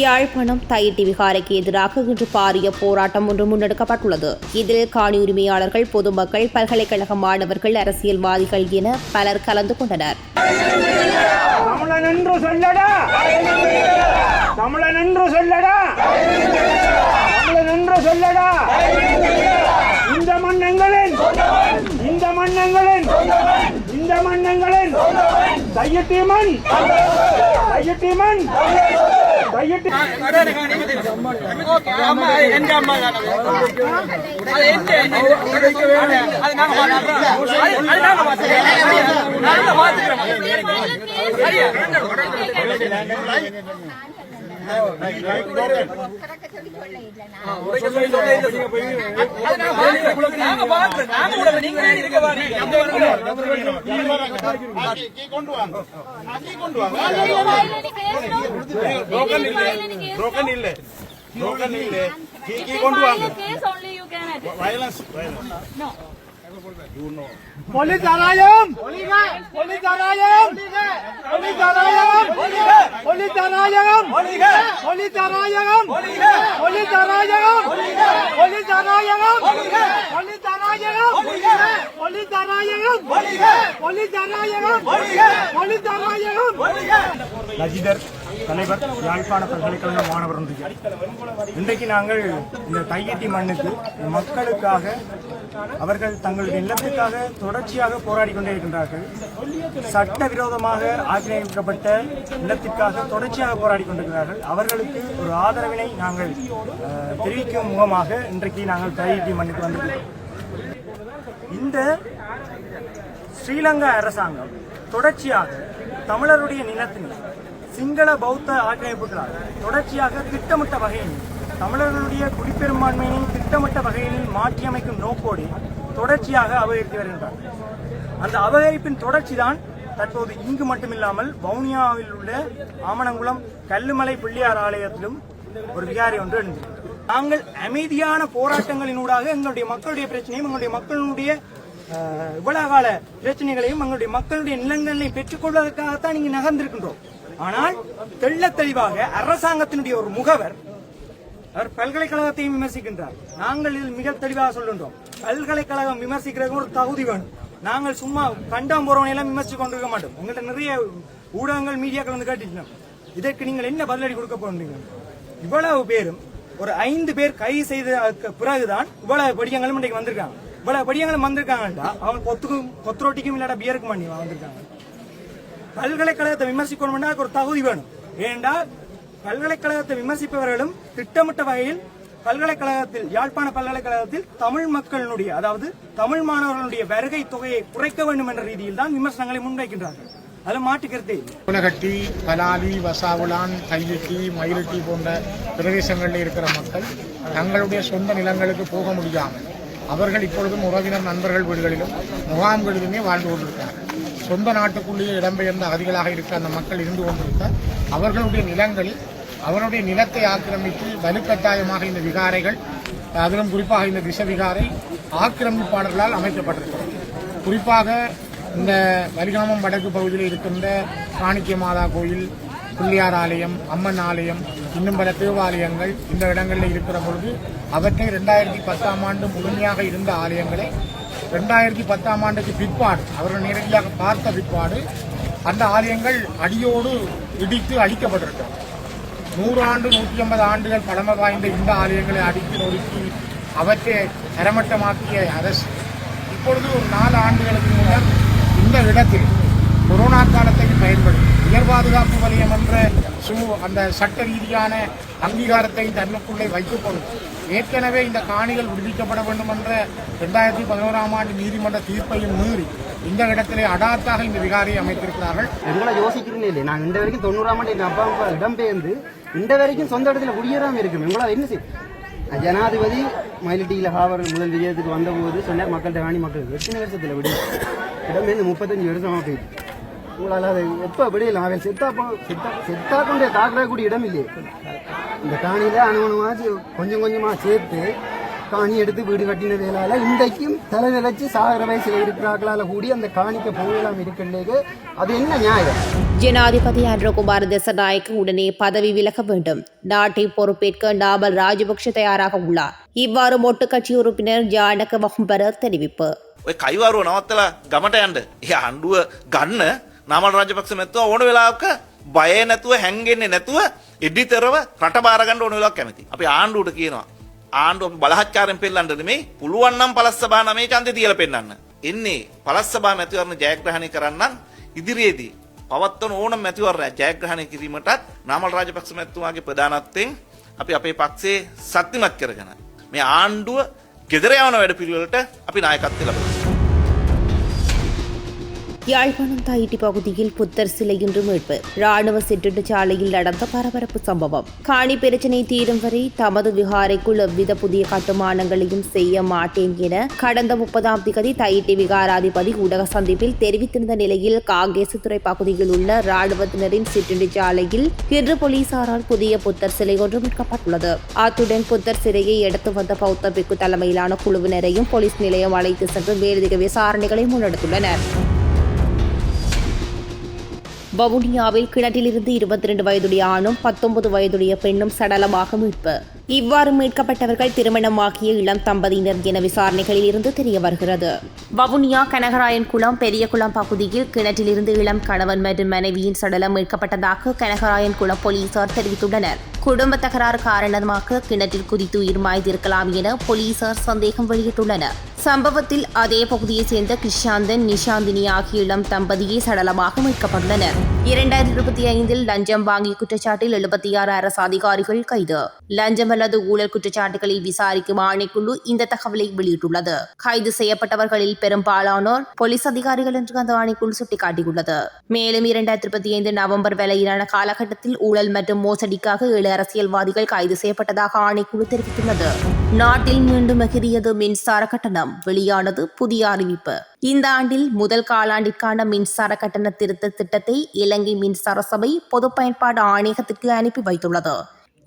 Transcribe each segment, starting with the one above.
யாழ்ப்பாணம் தையிட்டி விகாரைக்கு எதிராக இன்று பாரிய போராட்டம் ஒன்று முன்னெடுக்கப்பட்டுள்ளது. இதில் காணி உரிமையாளர்கள் பொதுமக்கள் பல்கலைக்கழக மாணவர்கள் அரசியல்வாதிகள் என பலர் கலந்து கொண்டனர். சொல்லடா! இந்த மன்னங்களின் இந்த மன்னங்களின் இந்த மன்னங்களின் தையட்டி மண் தையட்டி மண் கொண்டு வாங்க கொண்டு வாங்க broken illay. Broken illay. Broken illay. He, he going to violence. Violence. No. பாத்துக்கிறோம் நாங்க கூட நீங்க இருக்க broken இல்ல broken இல்ல கீ கீ கொண்டு வாங்க case only you can attend. violence violence No. பொலிதராயம் பொலிதராயம் பொலிதராயம் பொலிதராயம் பொலிதராயம் பொலிதராயம் பொலிதராயம் பொலிதராயம் பொலிதராயம் பொலிதராயம் பொலிதராயம் நஜிதர் தலைவர் யாழ்ப்பாண பல்கலைக்கழக மாணவர் ஒன்றியம் இன்றைக்கு நாங்கள் இந்த தையட்டி மண்ணுக்கு இந்த மக்களுக்காக அவர்கள் தங்களுடைய நிலத்துக்காக தொடர்ச்சியாக போராடி கொண்டே இருக்கின்றார்கள் சட்டவிரோதமாக ஆக்கிரமிக்கப்பட்ட நிலத்திற்காக தொடர்ச்சியாக போராடி கொண்டிருக்கிறார்கள். அவர்களுக்கு ஒரு ஆதரவினை நாங்கள் தெரிவிக்கும் முகமாக இன்றைக்கு நாங்கள் தையட்டி மண்ணுக்கு வந்திருக்கிறோம். இந்த ஸ்ரீலங்கா அரசாங்கம் தொடர்ச்சியாக தமிழருடைய நிலத்தினை சிங்கள பௌத்த ஆக்கிரமிப்புகளால் தொடர்ச்சியாக திட்டமிட்ட வகையில் தமிழர்களுடைய குடிப்பெரும்பான்மையை திட்டமிட்ட வகையில் மாற்றியமைக்கும் நோக்கோடு தொடர்ச்சியாக அபகரித்து வருகின்றார். அந்த அபகரிப்பின் தொடர்ச்சிதான் தற்போது இங்கு மட்டுமில்லாமல் வவுனியாவில் உள்ள ஆமணங்குளம் கல்லுமலை பிள்ளையார் ஆலயத்திலும் ஒரு விகாரி ஒன்று எழுந்தது நாங்கள் அமைதியான போராட்டங்களினூடாக எங்களுடைய மக்களுடைய பிரச்சனையும் எங்களுடைய மக்களுடைய இவ்வளவு கால பிரச்சனைகளையும் எங்களுடைய மக்களுடைய நிலங்களையும் பெற்றுக்கொள்வதற்காகத்தான் இங்கு நகர்ந்திருக்கின்றோம். ஆனால் தெள்ளத் தெளிவாக அரசாங்கத்தினுடைய ஒரு முகவர் அவர் பல்கலைக்கழகத்தையும் விமர்சிக்கின்றார். நாங்கள் இதில் மிக தெளிவாக சொல்கின்றோம். பல்கலைக்கழகம் விமர்சிக்கிறதுக்கு ஒரு தகுதி வேணும். நாங்கள் சும்மா கண்டம் போறவனை எல்லாம் விமர்சித்து கொண்டிருக்க மாட்டோம். எங்கள்கிட்ட நிறைய ஊடகங்கள் மீடியாக்கள் வந்து கேட்டுட்டோம் இதற்கு நீங்கள் என்ன பதிலடி கொடுக்க போறீங்க இவ்வளவு பேரும் ஒரு ஐந்து பேர் கை செய்த பிறகுதான் இவ்வளவு படியங்களும் இன்றைக்கு வந்திருக்காங்க. இவ்வளவு படியங்களும் வந்திருக்காங்கடா அவங்க கொத்துக்கும் கொத்து ரொட்டிக்கும் இல்லாட்ட பியருக்கும் பண்ணி வந்திருக்காங்க. பல்கலைக்கழகத்தை விமர்சிக்கணும்னா அதுக்கு ஒரு தகுதி வேணும். ஏன்டா? பல்கலைக்கழகத்தை விமர்சிப்பவர்களும் திட்டமிட்ட வகையில் பல்கலைக்கழகத்தில் யாழ்ப்பாண பல்கலைக்கழகத்தில் தமிழ் மக்களினுடைய அதாவது தமிழ் மாணவர்களுடைய வருகை தொகையை குறைக்க வேண்டும் என்ற ரீதியில் தான் விமர்சனங்களை முன்வைக்கின்றார்கள். அதில் மாற்றுக்கிறதே இல்லை. பலாலி வசாவுலான் கையெட்டி மயிலட்டி போன்ற பிரதேசங்களில் இருக்கிற மக்கள் தங்களுடைய சொந்த நிலங்களுக்கு போக முடியாமல் அவர்கள் இப்பொழுதும் உறவினர் நண்பர்கள் வீடுகளிலும் முகாம்களிலுமே வாழ்ந்து கொண்டிருக்கிறார்கள். சொந்த நாட்டுக்குள்ளேயே இடம்பெயர்ந்த அகதிகளாக இருக்க அந்த மக்கள் இருந்து கொண்டிருக்க அவர்களுடைய நிலங்களில் அவருடைய நிலத்தை ஆக்கிரமித்து வலுக்கட்டாயமாக இந்த விகாரைகள் அதிலும் குறிப்பாக இந்த விஷ விகாரை ஆக்கிரமிப்பாளர்களால் அமைக்கப்பட்டிருக்கிறது. குறிப்பாக இந்த வலிகாமம் வடக்கு பகுதியில் இருக்கின்ற காணிக்க மாதா கோயில் பிள்ளையார் ஆலயம் அம்மன் ஆலயம் இன்னும் பல தேவாலயங்கள் இந்த இடங்களில் இருக்கிற பொழுது அவற்றை ரெண்டாயிரத்தி பத்தாம் ஆண்டு முழுமையாக இருந்த ஆலயங்களை ரெண்டாயிரத்தி பத்தாம் ஆண்டுக்கு பிற்பாடு அவர்கள் நேரடியாக பார்த்த பிற்பாடு அந்த ஆலயங்கள் அடியோடு இடித்து அழிக்கப்பட்டிருக்கிறது. நூறு ஆண்டு நூற்றி ஐம்பது ஆண்டுகள் பழமை வாய்ந்த இந்த ஆலயங்களை அடித்து நொறுக்கி அவற்றை தரமட்டமாக்கிய அரசு. இப்பொழுது ஒரு நாலு ஆண்டுகளுக்கு முன்னர் இந்த இடத்தில் கொரோனா காலத்தை பயன்படும் உயர் பாதுகாப்பு வலயம் என்ற சு அந்த சட்ட ரீதியான அங்கீகாரத்தை தன்னுக்குள்ளே வைத்துக்கொள்ளும் ஏற்கனவே இந்த காணிகள் விடுவிக்கப்பட வேண்டும் என்ற ரெண்டாயிரத்தி பதினோராம் ஆண்டு நீதிமன்ற தீர்ப்பையும் மீறி இந்த இடத்திலே அடாத்தாக இந்த விகாரியை அமைத்திருக்கிறார்கள். எங்களை யோசிக்கிறேன் இல்லை நான் இந்த வரைக்கும் தொண்ணூறாம் ஆண்டு எங்கள் அப்பா அம்மா இடம்பெயர்ந்து இந்த வரைக்கும் சொந்த இடத்துல குடியேறாமல் இருக்கும் எங்களால் என்ன செய்யும் ஜனாதிபதி மயிலட்டியில் ஹாவர் முதல் விஜயத்துக்கு வந்தபோது சொன்னார் மக்கள்கிட்ட காணி மக்கள் எத்தனை வருஷத்தில் விடு? இந்த முப்பத்தஞ்சு வருஷமாக போயிட்டு. உங்களால் அதை எப்போ விடையில அவன் செத்தா செத்தா செத்தா கொண்டே தாக்கக்கூடிய இடம் இல்லையே. இந்த காணியில் அணுவணுமாச்சு கொஞ்சம் கொஞ்சமாக சேர்த்து காணி எடுத்து வீடு கட்டின வேளால இன்றைக்கும் தலை நிலைச்சு சாகிற வயசுல இருக்கிறார்களால கூடி அந்த காணிக்க போகலாம் இருக்கின்றது அது என்ன நியாயம் ஜனாதிபதி அன்றகுமார் திசநாயக்க உடனே பதவி விலக வேண்டும் நாட்டை பொறுப்பேற்க நாமல் ராஜபக்ஷ தயாராக உள்ளார் இவ்வாறு மொட்டு கட்சி உறுப்பினர் ஜானக வகும்பர தெரிவிப்பு ඔය කයිවරුව නවත්තලා ගමට යන්ඩ ඒ අන්ඩුව ගන්න නමල් රජපක්ෂ මැත්තුව ඕන වෙලාක බය නැතුව හැන්ගෙන්නේ නැතුව එඩිතරව රට බාරගන්න ඕන වෙලාවක් කැමති. අපි ආණ්ඩුවට කියනවා. ආණ්ඩුව අපි බලහත්කාරයෙන් පෙල්ලන්නද මේ පුළුවන් නම් පළස් සභා නමේ ඡන්දය තියලා පෙන්නන්න. එන්නේ පළස් සභා මැතිවරණ ජයග්‍රහණය කරන්නන් ඉදිරියේදී පවත්වන ඕනම මැතිවරණයක් ජයග්‍රහණය කිරීමටත් නාමල් රාජපක්ෂ මැතිතුමාගේ ප්‍රධානත්වයෙන් අපි අපේ පක්ෂේ ශක්තිමත් කරගෙන මේ ආණ්ඩුව ගෙදර යවන වැඩ පිළිවෙලට අපි නායකත්වය ලබනවා. யாழ்ப்பாணம் தாயிட்டி பகுதியில் புத்தர் சிலை இன்று மீட்பு. ராணுவ சிற்றுண்டு சாலையில் நடந்த பரபரப்பு சம்பவம். காணி பிரச்சினை தீரும் வரை தமது விகாரைக்குள் எவ்வித புதிய கட்டுமானங்களையும் செய்ய மாட்டேன் என கடந்த முப்பதாம் திகதி தாயிட்டி விகாராதிபதி ஊடக சந்திப்பில் தெரிவித்திருந்த நிலையில் காங்கேசுத்துறை பகுதியில் உள்ள ராணுவத்தினரின் சிற்றுண்டு சாலையில் இன்று போலீசாரால் புதிய புத்தர் சிலை ஒன்று மீட்கப்பட்டுள்ளது. அத்துடன் புத்தர் சிலையை எடுத்து வந்த பௌத்த பிக்கு தலைமையிலான குழுவினரையும் போலீஸ் நிலையம் அழைத்து சென்று மேலதிக விசாரணைகளை முன்னெடுத்துள்ளனர். வவுனியாவில் கிணற்றிலிருந்து இருபத்தி ரெண்டு வயதுடைய ஆணும் பத்தொன்பது வயதுடைய பெண்ணும் சடலமாக மீட்பு. இவ்வாறு மீட்கப்பட்டவர்கள் திருமணமாகிய இளம் தம்பதியினர் என விசாரணைகளில் இருந்து தெரிய வருகிறது. வவுனியா கனகராயன் குளம் பெரியகுளம் பகுதியில் கிணற்றிலிருந்து இளம் கணவன் மற்றும் மனைவியின் சடலம் மீட்கப்பட்டதாக கனகராயன் குளம் போலீசார் தெரிவித்துள்ளனர். குடும்ப தகராறு காரணமாக கிணற்றில் குதித்து உயிர் மாய்ந்திருக்கலாம் என போலீசார் சந்தேகம் வெளியிட்டுள்ளனர். சம்பவத்தில் அதே பகுதியைச் சேர்ந்த கிருஷாந்தன் நிஷாந்தினி ஆகிய இளம் தம்பதியே சடலமாக மீட்கப்பட்டுள்ளனர். இரண்டாயிரத்தி இருபத்தி ஐந்தில் லஞ்சம் வாங்கிய குற்றச்சாட்டில் எழுபத்தி ஆறு அரசு அதிகாரிகள் கைது. லஞ்சம் அல்லது ஊழல் குற்றச்சாட்டுகளை விசாரிக்கும் ஆணைக்குழு இந்த தகவலை வெளியிட்டுள்ளது. கைது செய்யப்பட்டவர்களில் பெரும்பாலானோர் போலீஸ் அதிகாரிகள் என்று அந்த ஆணைக்குழு சுட்டிக்காட்டியுள்ளது. மேலும் இரண்டாயிரத்தி இருபத்தி ஐந்து நவம்பர் வரையிலான காலகட்டத்தில் ஊழல் மற்றும் மோசடிக்காக ஏழு அரசியல்வாதிகள் கைது செய்யப்பட்டதாக ஆணைக்குழு தெரிவித்துள்ளது. நாட்டில் மீண்டும் எகிரியது மின்சார கட்டணம். வெளியானது புதிய அறிவிப்பு. இந்த ஆண்டில் முதல் காலாண்டிற்கான மின்சார கட்டண திருத்த திட்டத்தை இலங்கை மின்சார சபை பொது பயன்பாடு ஆணையகத்திற்கு அனுப்பி வைத்துள்ளது.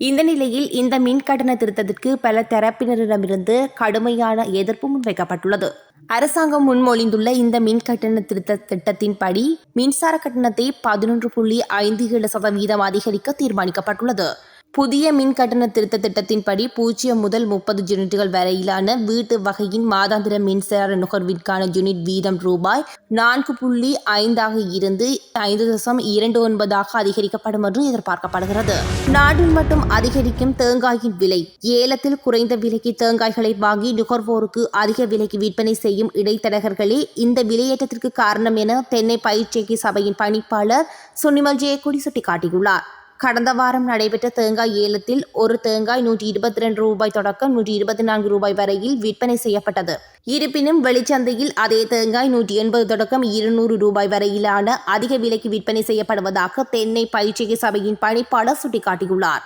இந்த நிலையில் இந்த மின் கட்டண திருத்தத்திற்கு பல தரப்பினரிடமிருந்து கடுமையான எதிர்ப்பு முன்வைக்கப்பட்டுள்ளது அரசாங்கம் முன்மொழிந்துள்ள இந்த மின் கட்டண திருத்த திட்டத்தின்படி மின்சார கட்டணத்தை பதினொன்று புள்ளி ஐந்து ஏழு சதவீதம் அதிகரிக்க தீர்மானிக்கப்பட்டுள்ளது. புதிய மின் கட்டண திருத்த திட்டத்தின்படி பூஜ்ஜியம் முதல் முப்பது யூனிட்டுகள் வரையிலான வீட்டு வகையின் மாதாந்திர மின்சார நுகர்விற்கான யூனிட் வீதம் ரூபாய் நான்கு புள்ளி ஐந்தாக இருந்து ஐந்து தசம் இரண்டு ஒன்பதாக அதிகரிக்கப்படும் என்று எதிர்பார்க்கப்படுகிறது. நாட்டில் மட்டும் அதிகரிக்கும் தேங்காயின் விலை ஏலத்தில் குறைந்த விலைக்கு தேங்காய்களை வாங்கி நுகர்வோருக்கு அதிக விலைக்கு விற்பனை செய்யும் இடைத்தரகர்களே இந்த விலையேற்றத்திற்கு காரணம் என தென்னை பயிற்சிக்கு சபையின் பணிப்பாளர் சுனிமல் ஜெயக்குடி சுட்டிக்காட்டியுள்ளார். கடந்த வாரம் நடைபெற்ற தேங்காய் ஏலத்தில் ஒரு தேங்காய் நூற்றி இருபத்தி ரெண்டு ரூபாய் தொடக்கம் நூற்றி இருபத்தி நான்கு ரூபாய் வரையில் விற்பனை செய்யப்பட்டது. இருப்பினும் வெளிச்சந்தையில் அதே தேங்காய் நூற்றி எண்பது தொடக்கம் இருநூறு ரூபாய் வரையிலான அதிக விலைக்கு விற்பனை செய்யப்படுவதாக தென்னை பயிற்சிகை சபையின் பணிப்பாளர் சுட்டிக்காட்டியுள்ளார்.